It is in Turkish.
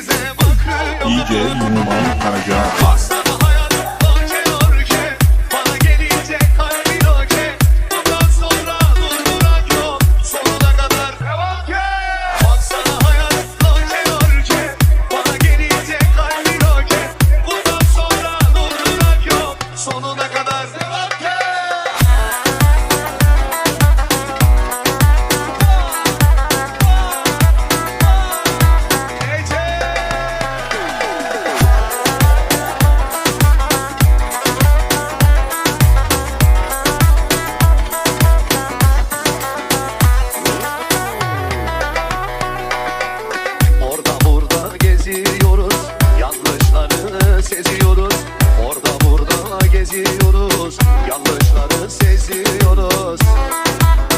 bize bakıyor. Karaca. Hasta. Seziyoruz. Orada burada geziyoruz. Yanlışları seziyoruz.